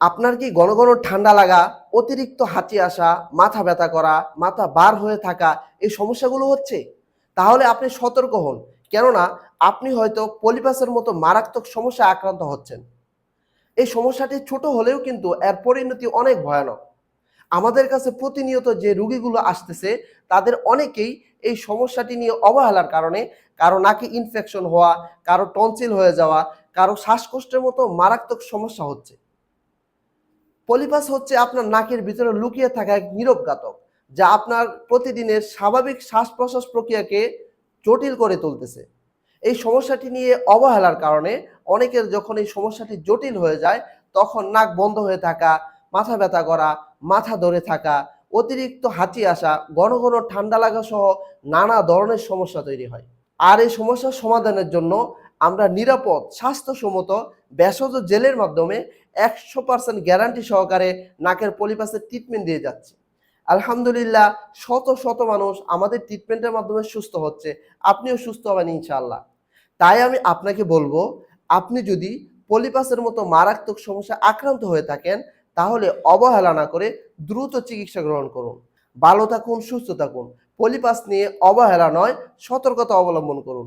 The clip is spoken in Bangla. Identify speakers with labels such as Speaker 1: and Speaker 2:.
Speaker 1: আপনার কি ঘন ঘন ঠান্ডা লাগা, অতিরিক্ত হাঁচি আসা, মাথা ব্যথা করা, মাথা বার হয়ে থাকা এই সমস্যাগুলো হচ্ছে? তাহলে আপনি সতর্ক হন। কেননা আপনি হয়তো পলিপাসের মতো মারাত্মক সমস্যা আক্রান্ত হচ্ছেন। এই সমস্যাটি ছোট হলেও কিন্তু এর পরিণতি অনেক ভয়ানক। আমাদের কাছে প্রতিনিয়ত যে রুগীগুলো আসতেছে, তাদের অনেকেই এই সমস্যাটি নিয়ে অবহেলার কারণে কারও নাকে ইনফেকশন হওয়া, কারও টনসিল হয়ে যাওয়া, কারও শ্বাসকষ্টের মতো মারাত্মক সমস্যা হচ্ছে। পলিপাস হচ্ছে আপনার নাকের ভিতরে লুকিয়ে থাকা এক নীরব ঘাতক, যা আপনার প্রতিদিনের স্বাভাবিক শ্বাস প্রশ্বাস প্রক্রিয়াকে জটিল করে তুলতেছে। এই সমস্যাটি নিয়ে অবহেলার কারণে অনেকের যখন এই সমস্যাটি জটিল হয়ে যায়, তখন নাক বন্ধ হয়ে থাকা, মাথা ব্যথা করা, মাথা ধরে থাকা, অতিরিক্ত হাঁচি আসা, ঘন ঘন ঠান্ডা লাগা সহ নানা ধরনের সমস্যা তৈরি হয়। আর এই সমস্যার সমাধানের জন্য আমরা নিরাপদ, স্বাস্থ্যসম্মত, ভেষজ জেলের মাধ্যমে একশো পার্সেন্ট গ্যারান্টি সহকারে নাকের পলিপাসের ট্রিটমেন্ট দিয়ে যাচ্ছি। আলহামদুলিল্লাহ, শত শত মানুষ আমাদের ট্রিটমেন্টের মাধ্যমে সুস্থ হচ্ছে। আপনিও সুস্থ হবেন ইনশাআল্লাহ। তাই আমি আপনাকে বলব, আপনি যদি পলিপাসের মতো মারাত্মক সমস্যা আক্রান্ত হয়ে থাকেন, তাহলে অবহেলা না করে দ্রুত চিকিৎসা গ্রহণ করুন। ভালো থাকুন, সুস্থ থাকুন। পলিপাস নিয়ে অবহেলা নয়, সতর্কতা অবলম্বন করুন।